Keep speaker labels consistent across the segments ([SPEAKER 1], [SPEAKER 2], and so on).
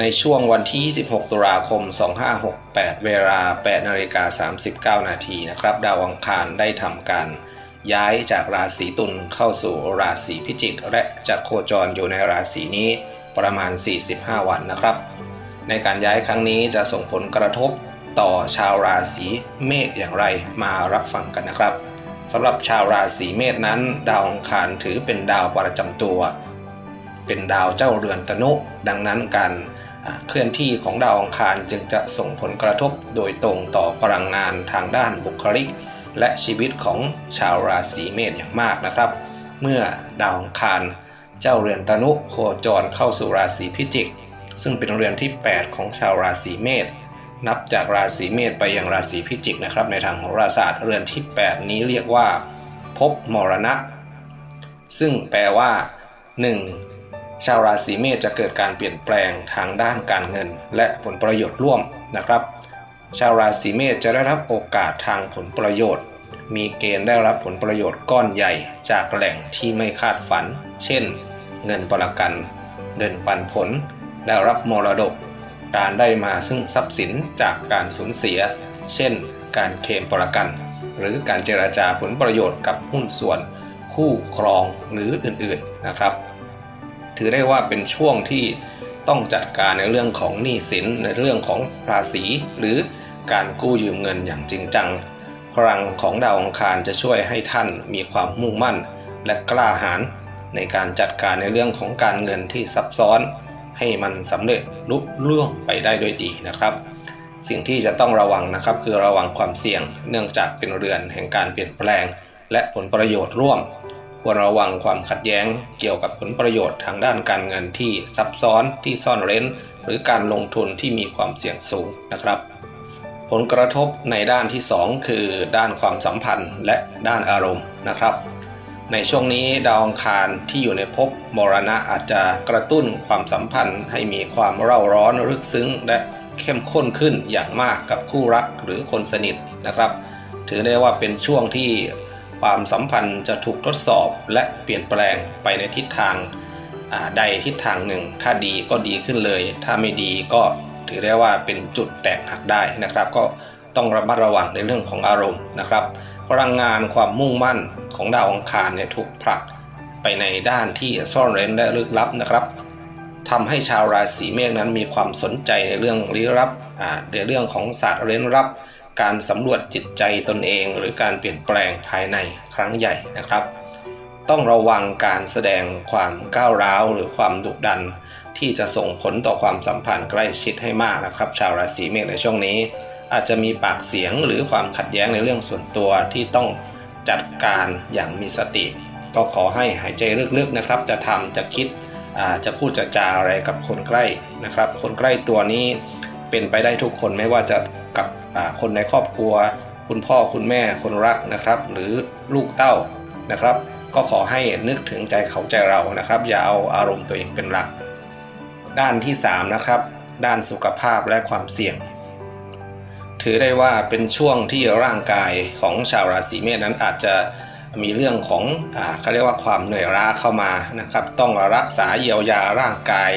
[SPEAKER 1] ในช่วงวันที่ 26 ตุลาคม 2568 เวลา 8นาฬิกา39 นาทีนะครับ ดาวอังคารได้ทำการย้ายจากราศีตุลเข้าสู่ราศีพิจิก และจะโคจรอยู่ในราศีนี้ประมาณ 45 วันนะครับ ในการย้ายครั้งนี้จะส่งผลกระทบต่อชาวราศีเมษอย่างไรมารับฟังกันนะครับสำหรับชาวราศีเมษนั้น ดาวอังคารถือเป็นดาวประจำตัว เป็นดาวเจ้าเรือนตนุ ดังนั้นการเคลื่อนที่ของดาวอังคารจึงจะส่งผลกระทบโดยตรงต่อพลังงานทางด้านบุคลิก และชีวิตของชาวราศีเมษอย่างมากนะครับ เมื่อดาวอังคารเจ้าเรือนตนุโคจรเข้าสู่ราศีพิจิก ซึ่งเป็นเรือนที่ 8 ของชาวราศีเมษนับจากราศีเมษไปยังราศีพิจิกนะครับ ในทางโหราศาสตร์เรือนที่ 8 นี้เรียกว่าภพมรณะ ซึ่งแปลว่า 1. ชาวราศีเมษจะเกิดการเปลี่ยนแปลงทางด้านการเงิน และผลประโยชน์ร่วมนะครับ ชาวราศีเมษจะได้รับโอกาสทางผลประโยชน์ มีเกณฑ์ได้รับผลประโยชน์ก้อนใหญ่ จากแหล่งที่ไม่คาดฝัน เช่น เงินประกัน เงินปันผล ได้รับมรดก การได้มาซึ่งทรัพย์สินจากการสูญเสีย เช่น การเคลมประกัน หรือการเจราจาผลประโยชน์กับหุ้นส่วน คู่ครองหรืออื่นๆนะครับ ถือได้ว่าเป็นช่วงที่ต้องจัดการในเรื่องของหนี้สินในเรื่องของภาษี หรือการกู้ยืมเงินอย่างจริงจังพลังของดาวองคารจะช่วยให้ท่านมีความมุ่งมั่น และกล้าหาญในการจัดการในเรื่องของการเงินที่ซับซ้อน ให้มันสำเร็จลุล่วงไปได้ด้วยดีนะครับ สิ่งที่จะต้องระวังนะครับคือระวังความเสี่ยง เนื่องจากเป็นเรือนแห่งการเปลี่ยนแปลง และผลประโยชน์ร่วม ควรระวังความขัดแย้งเกี่ยวกับผลประโยชน์ทางด้านการเงินที่ซับซ้อนที่ซ่อนเร้น หรือการลงทุนที่มีความเสี่ยงสูงนะครับ ผลกระทบในด้านที่ 2 คือด้านความสัมพันธ์และด้านอารมณ์นะครับ ในช่วงนี้ดาวอังคารที่อยู่ในภพมรณะอาจจะกระตุ้นความสัมพันธ์ ให้มีความเร่าร้อนลึกซึ้ง และเข้มข้นขึ้นอย่างมากกับคู่รักหรือคนสนิทนะครับ ถือได้ว่าเป็นช่วงที่ ความสัมพันธ์จะถูกทดสอบและเปลี่ยนแปลงไปในทิศทางใดทิศทางหนึ่ง ถ้าดีก็ดีขึ้นเลย ถ้าไม่ดีก็ถือได้ว่าเป็นจุดแตกหักได้นะครับ ก็ต้องระมัดระวังในเรื่องของอารมณ์นะครับพลังงานความมุ่งมั่นของดาวอังคารเนี่ยถูกผลักไปในด้านที่ซ่อนเร้นและลึกลับนะครับทำให้ชาวราศีเมษนั้นมีความสนใจในเรื่องลี้ลับในเรื่องของศาสตร์เร้นลับ การสำรวจจิตใจตนเอง หรือการเปลี่ยนแปลงภายในครั้งใหญ่นะครับ ต้องระวังการแสดงความก้าวร้าวหรือความดุดัน ที่จะส่งผลต่อความสัมพันธ์ใกล้ชิดให้มากนะครับ ชาวราศีเมษในช่วงนี้ อาจจะมีปากเสียงหรือความขัดแย้งในเรื่องส่วนตัวที่ต้องจัดการอย่างมีสติ ก็ขอให้หายใจลึกๆนะครับ จะทำจะคิดจะพูดจะจาอะไรกับคนใกล้นะครับ คนใกล้ตัวนี้เป็นไปได้ทุกคนไม่ว่าจะ กับคนในครอบครัว คุณพ่อคุณแม่คนรักนะครับ หรือลูกเต้านะครับ ก็ขอให้นึกถึงใจเขาใจเรานะครับ อย่าเอาอารมณ์ตัวเองเป็นหลัก ด้านที่3นะครับด้านสุขภาพและความเสี่ยง ถือได้ว่าเป็นช่วงที่ร่างกายของชาวราศีเมษนั้นอาจจะมีเรื่องของเขาเรียกว่าความเหนื่อยล้าเข้ามานะครับ ต้องรักษาเยียวยาร่างกาย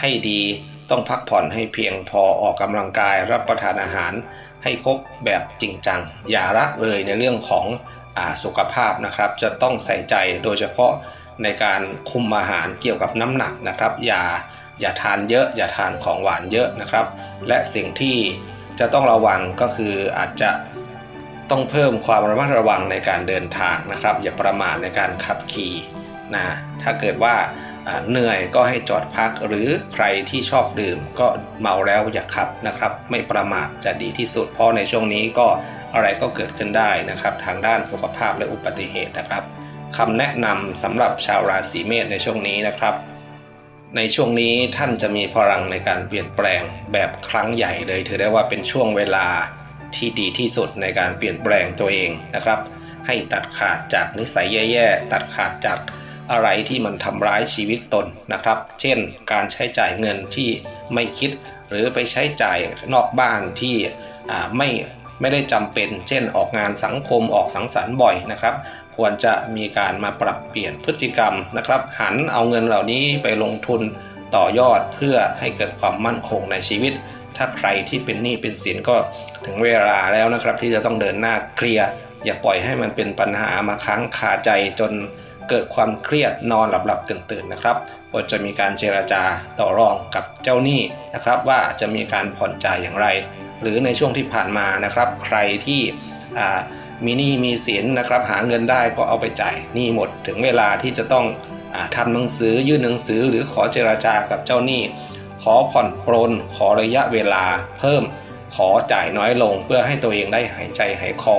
[SPEAKER 1] ให้ดี ต้องพักผ่อนให้เพียงพอออกกำลังกายรับประทานอาหารให้ครบแบบจริงจัง อย่าละเลยในเรื่องของอสุขภาพนะครับ จะต้องใส่ใจโดยเฉพาะในการคุมอาหารเกี่ยวกับน้ำหนักนะครับ อย่าอย่าทานเยอะ อย่าทานของหวานเยอะนะครับ และสิ่งที่จะต้องระวังก็คืออาจจะต้องเพิ่มความระมัดระวังในการเดินทางนะครับ อย่าประมาทในการขับขี่นะถ้าเกิดว่า เหนื่อยก็ให้จอดพักหรือใครที่ชอบดื่มก็เมาแล้วอย่าขับนะครับ ไม่ประมาทจะดีที่สุด เพราะในช่วงนี้ก็อะไรก็เกิดขึ้นได้นะครับ ทางด้านสุขภาพและอุบัติเหตุนะครับคำแนะนำสำหรับชาวราศีเมษในช่วงนี้นะครับ ในช่วงนี้ท่านจะมีพลังในการเปลี่ยนแปลงแบบครั้งใหญ่เลยถือได้ว่าเป็นช่วงเวลาที่ดีที่สุดในการเปลี่ยนแปลงตัวเองนะครับ ให้ตัดขาดจากนิสัยแย่ๆตัดขาดจาก อะไรที่มันทำร้ายชีวิตตนนะครับ เช่น การใช้จ่ายเงินที่ไม่คิด หรือไปใช้จ่ายนอกบ้านที่ไม่ไม่ได้จำเป็น เช่น ออกงานสังคมออกสังสรรค์บ่อยนะครับควรจะมีการมาปรับเปลี่ยนพฤติกรรมนะครับ หันเอาเงินเหล่านี้ไปลงทุนต่อยอดเพื่อให้เกิดความมั่นคงในชีวิต ถ้าใครที่เป็นหนี้เป็นสินก็ถึงเวลาแล้วนะครับ ที่จะต้องเดินหน้าเคลียร์ อย่าปล่อยให้มันเป็นปัญหามาค้างคาใจจน เกิดความเครียดนอนหลับๆตื่นๆนะครับควรจะมีการเจรจาต่อรองกับเจ้าหนี้นะครับ ว่าจะมีการผ่อนจ่ายอย่างไร หรือในช่วงที่ผ่านมานะครับ ใครที่มีหนี้มีสินนะครับ หาเงินได้ก็เอาไปจ่ายหนี้หมด ถึงเวลาที่จะต้องอทำหนังสือยื่นหนังสือ หรือขอเจราจากับเจ้าหนี้ ขอผ่อนปรนขอระยะเวลาเพิ่ม ขอจ่ายน้อยลง เพื่อให้ตัวเองได้หายใจหายคอ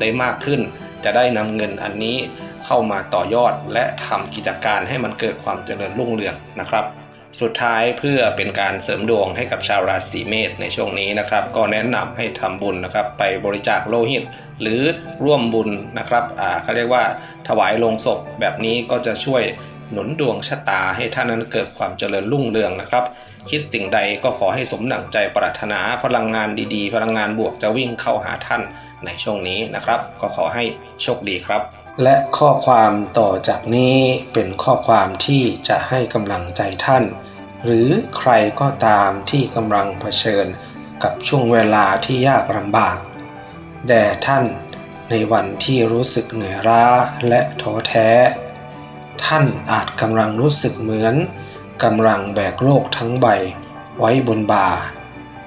[SPEAKER 1] ได้มากขึ้น จะได้นำเงินอันนี้ เข้ามาต่อยอด และทำกิจการให้มันเกิดความเจริญรุ่งเรืองนะครับ สุดท้ายเพื่อเป็นการเสริมดวงให้กับชาวราศีเมษในช่วงนี้นะครับ ก็แนะนำให้ทำบุญนะครับไปบริจาคโลหิต หรือร่วมบุญนะครับอ่าเขาเรียกว่าถวายลงศพแบบนี้ก็จะช่วยหนุนดวงชะตาให้ท่านนั้นเกิดความเจริญรุ่งเรืองนะครับคิดสิ่งใดก็ขอให้สมดังใจปรารถนาพลังงานดีๆ พลังงานบวกจะวิ่งเข้าหาท่านในช่วงนี้นะครับ ก็ขอให้โชคดีครับ และข้อความต่อจากนี้เป็นข้อความที่จะให้กำลังใจท่าน หรือใครก็ตามที่กำลังเผชิญกับช่วงเวลาที่ยากลำบาก แด่ท่านในวันที่รู้สึกเหนื่อยล้าและท้อแท้ ท่านอาจกำลังรู้สึกเหมือนกำลังแบกโลกทั้งใบไว้บนบ่า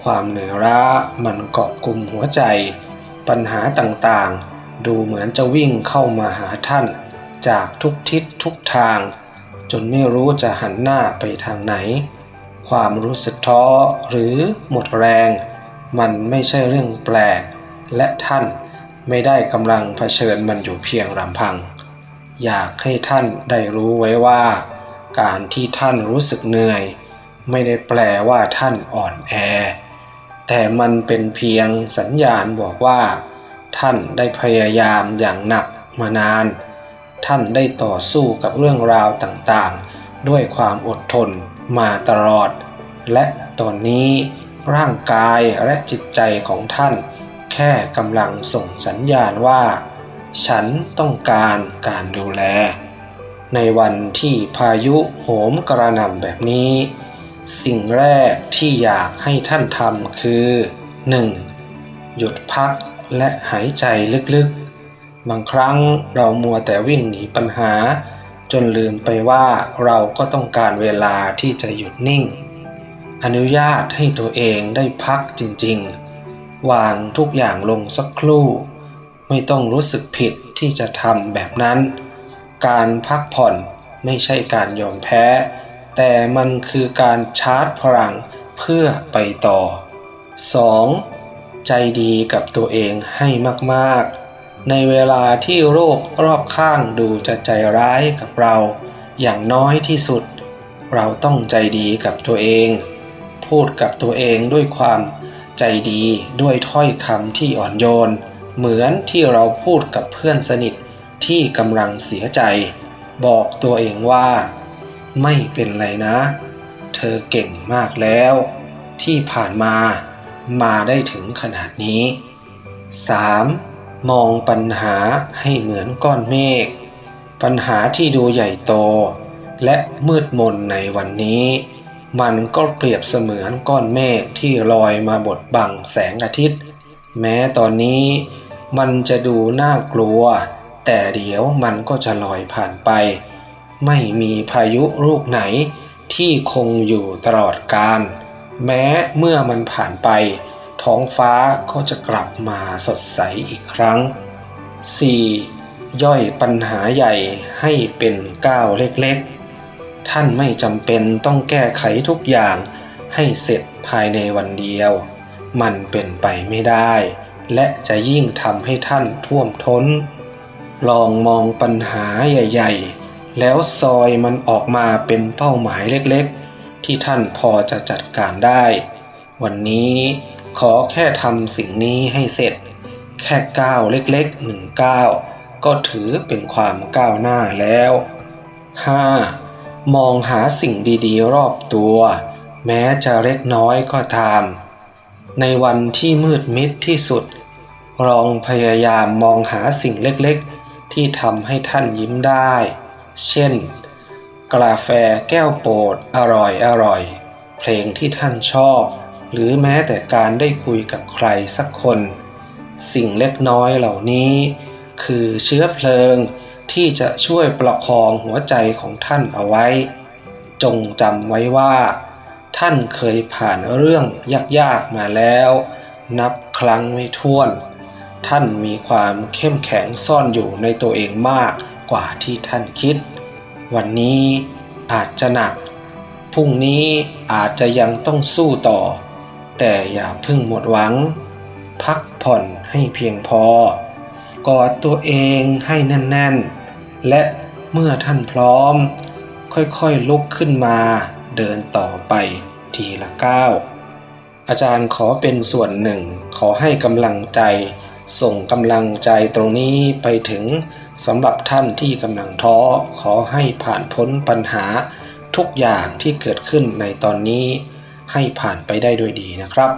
[SPEAKER 1] ความเหนื่อยล้ามันเกาะกลุ่มหัวใจ ปัญหาต่างๆ ดูเหมือนจะวิ่งเข้ามาหาท่าน จากทุกทิศทุกทาง จนไม่รู้จะหันหน้าไปทางไหน ความรู้สึกท้อหรือหมดแรง มันไม่ใช่เรื่องแปลก และท่านไม่ได้กำลังเผชิญมันอยู่เพียงลำพัง อยากให้ท่านได้รู้ไว้ว่า การที่ท่านรู้สึกเหนื่อย ไม่ได้แปลว่าท่านอ่อนแอ แต่มันเป็นเพียงสัญญาณบอกว่า ท่านได้พยายามอย่างหนักมานาน ท่านได้ต่อสู้กับเรื่องราวต่างๆ ด้วยความอดทนมาตลอด และตอนนี้ร่างกายและจิตใจของท่าน แค่กำลังส่งสัญญาณว่า ฉันต้องการการดูแล ในวันที่พายุโหมกระหน่ำแบบนี้ สิ่งแรกที่อยากให้ท่านทำคือ 1. หยุดพัก และหายใจลึกๆ บางครั้งเรามัวแต่วิ่งหนีปัญหา จนลืมไปว่าเราก็ต้องการเวลาที่จะหยุดนิ่ง อนุญาตให้ตัวเองได้พักจริงๆ วางทุกอย่างลงสักครู่ ไม่ต้องรู้สึกผิดที่จะทำแบบนั้น การพักผ่อนไม่ใช่การยอมแพ้ แต่มันคือการชาร์จพลังเพื่อไปต่อ 2. ใจดีกับตัวเองให้มากๆ ในเวลาที่โรครอบข้างดูจะใจร้ายกับเรา อย่างน้อยที่สุด เราต้องใจดีกับตัวเอง พูดกับตัวเองด้วยความใจดีด้วยถ้อยคำที่อ่อนโยน เหมือนที่เราพูดกับเพื่อนสนิทที่กำลังเสียใจ บอกตัวเองว่า ไม่เป็นไรนะ เธอเก่งมากแล้ว ที่ผ่านมา มาได้ถึงขนาดนี้ 3. มองปัญหาให้เหมือนก้อนเมฆ ปัญหาที่ดูใหญ่โต และมืดมนในวันนี้ มันก็เปรียบเสมือนก้อนเมฆที่ลอยมาบดบังแสงอาทิตย์ แม้ตอนนี้มันจะดูน่ากลัว แต่เดี๋ยวมันก็จะลอยผ่านไป ไม่มีพายุลูกไหนที่คงอยู่ตลอดกาล แม้เมื่อมันผ่านไป ท้องฟ้าก็จะกลับมาสดใสอีกครั้ง 4. ย่อยปัญหาใหญ่ให้เป็นก้าวเล็กๆ ท่านไม่จำเป็นต้องแก้ไขทุกอย่างให้เสร็จภายในวันเดียว มันเป็นไปไม่ได้ และจะยิ่งทำให้ท่านท่วมท้น ลองมองปัญหาใหญ่ ๆ แล้วซอยมันออกมาเป็นเป้าหมายเล็กๆ ที่ท่านพอจะจัดการได้ วันนี้ขอแค่ทำสิ่งนี้ให้เสร็จ แค่ก้าวเล็กๆหนึ่งก้าวก็ถือเป็นความก้าวหน้าแล้ว 5. มองหาสิ่งดีๆ รอบตัว แม้จะเล็กน้อยก็ตาม ในวันที่มืดมิดที่สุด ลองพยายามมองหาสิ่งเล็กๆ ที่ทำให้ท่านยิ้มได้ เช่น กาแฟแก้วโปรดอร่อยอร่อย เพลงที่ท่านชอบ หรือแม้แต่การได้คุยกับใครสักคน สิ่งเล็กน้อยเหล่านี้ คือเชื้อเพลิงที่จะช่วยประคองหัวใจของท่านเอาไว้ จงจำไว้ว่า ท่านเคยผ่านเรื่องยากๆมาแล้ว นับครั้งไม่ถ้วน ท่านมีความเข้มแข็งซ่อนอยู่ในตัวเองมากกว่าที่ท่านคิด วันนี้อาจจะหนัก พรุ่งนี้อาจจะยังต้องสู้ต่อ แต่อย่าพิ่งหมดหวัง พักผ่อนให้เพียงพอ กอดตัวเองให้แน่นๆ และเมื่อท่านพร้อม ค่อยๆลุกขึ้นมาเดินต่อไปทีละก้าวอาจารย์ขอเป็นส่วนหนึ่ง ขอให้กำลังใจ ส่งกำลังใจตรงนี้ไปถึง สำหรับท่านที่กำลังท้อขอให้ผ่านพ้นปัญหาทุกอย่างที่เกิดขึ้นในตอนนี้ให้ผ่านไปได้ด้วยดีนะครับ